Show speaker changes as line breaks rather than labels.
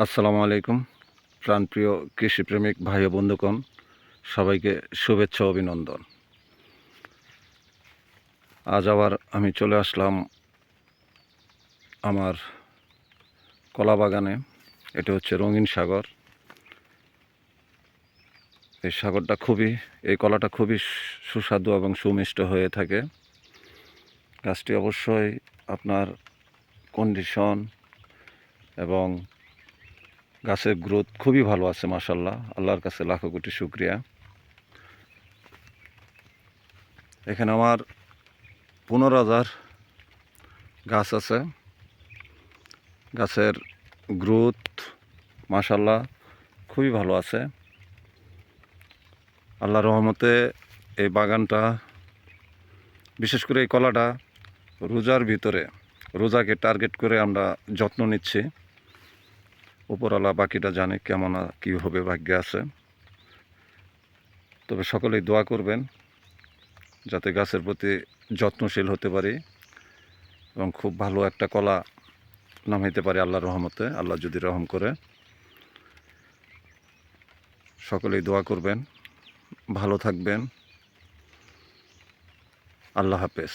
আসসালামু আলাইকুম, প্রাণপ্রিয় কৃষিপ্রেমিক ভাই বন্ধুগণ, সবাইকে শুভেচ্ছা অভিনন্দন। আজ আবার আমি চলে আসলাম আমার কলা বাগানে এটা হচ্ছে রঙিন সাগর। এই সাগরটা খুবই, এই কলাটা খুবই সুস্বাদু এবং সুমিষ্ট হয়ে থাকে। গাছটি অবশ্যই আপনার কন্ডিশন এবং গাছের গ্রোথ খুবই ভালো আছে মাসাল্লাহ আল্লাহর কাছে লাখো কোটি শুক্রিয়া। এখানে আমার পনেরো হাজার গাছ আছে। গাছের গ্রোথ মাসাল্লাহ খুবই ভালো আছে। আল্লাহর রহমতে এই বাগানটা, বিশেষ করে এই কলাটা রোজার ভিতরে, রোজাকে টার্গেট করে আমরা যত্ন নিচ্ছি। উপরওয়ালা বাকিটা জানে কেমন কী হবে, ভাগ্যে আছে। তবে সকলেই দোয়া করবেন যাতে গাছের প্রতি যত্নশীল হতে পারি এবং খুব ভালো একটা কলা নামাইতে পারি আল্লাহর রহমতে, আল্লাহ যদি রহম করে। সকলেই দোয়া করবেন, ভালো থাকবেন। আল্লাহ হাফেজ।